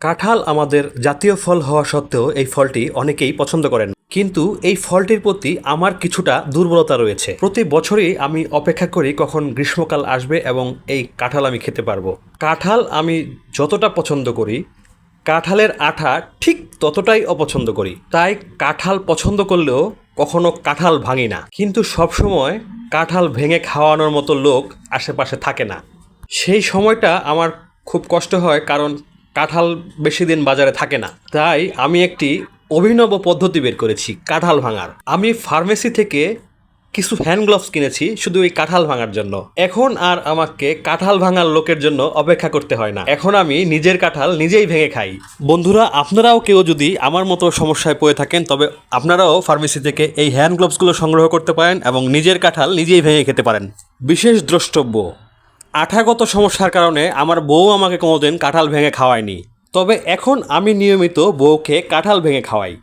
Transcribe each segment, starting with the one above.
কাঁঠাল আমাদের জাতীয় ফল হওয়া সত্ত্বেও এই ফলটি অনেকেই পছন্দ করেন। কিন্তু এই ফলটির প্রতি আমার কিছুটা দুর্বলতা রয়েছে। প্রতি বছরই আমি অপেক্ষা করি কখন গ্রীষ্মকাল আসবে এবং এই কাঁঠাল আমি খেতে পারব। কাঁঠাল আমি যতটা পছন্দ করি, কাঁঠালের আঠা ঠিক ততটাই অপছন্দ করি। তাই কাঁঠাল পছন্দ করলেও কখনো কাঁঠাল ভাঙি না। কিন্তু সবসময় কাঁঠাল ভেঙে খাওয়ানোর মতো লোক আশেপাশে থাকে না। সেই সময়টা আমার খুব কষ্ট হয় কারণ কাঁঠাল বেশি দিন বাজারে থাকে না। তাই আমি একটি অভিনব পদ্ধতি বের করেছি, কাঁঠাল ভাঙার। আমি ফার্মেসি থেকে কিছু হ্যান্ড গ্লাভস কিনেছি, শুধু এই কাঁঠাল ভাঙার জন্য। এখন আর আমাকে কাঁঠাল ভাঙার লোকের জন্য অপেক্ষা করতে হয় না। এখন আমি নিজের কাঁঠাল নিজেই ভেঙে খাই। বন্ধুরা, আপনারাও কেউ যদি আমার মতো সমস্যায় পড়ে থাকেন, তবে আপনারাও ফার্মেসি থেকে এই হ্যান্ড গ্লাভসগুলো সংগ্রহ করতে পারেন এবং নিজের কাঁঠাল নিজেই ভেঙে খেতে পারেন। বিশেষ দ্রষ্টব্য আঠাগত সমস্যার কারণে আমার বউ আমাকে কোনোদিন কাঁঠাল ভেঙে খাওয়ায়নি তবে এখন আমি নিয়মিত বউকে কাঁঠাল ভেঙে খাওয়াই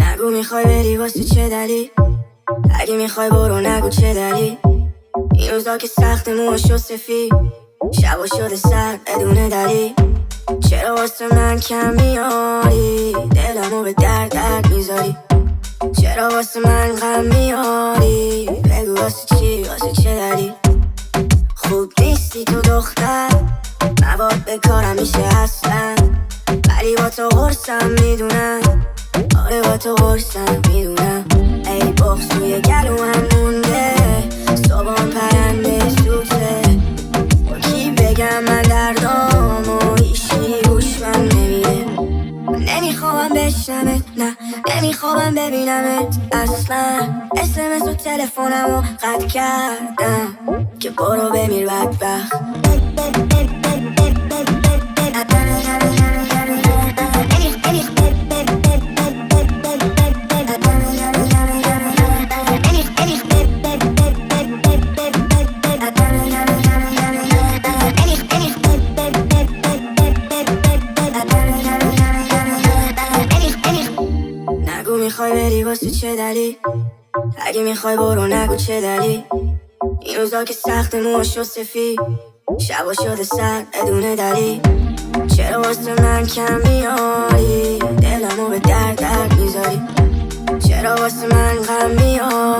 نگو میخوای بری واسه چه دلیل اگه میخوای برو نگو چه دلیل این روزا که سخت موش و سفید شبا شده سر بدون دلیل واسه من کم میاری دلمو به درد درد می‌ذاری. چرا واسه من غم میاری بگو واسه چی؟ واسه چه دلیل؟ خوب نیستی تو دختر. مواد به کارم میشه اصلا. ولی با تو قرصم می‌دونم. آره با تو قرصم می‌دونم. ای بغز توی گلو بشنمت نه. نمی‌خوام ببینمت اصلا. اسمس و تلفنم رو قطع کردم. که برو بمیر بدبخت. می‌خوای بری واسه چه دلیل؟ اگه می‌خوای برو نگو چه دلیل؟ این روزا که سخت موش و سفید شبا شده سر بدون دلیل. چرا واسه من کم میاری دلمو به درد درد می‌ذاری. چرا واسه من غم میاری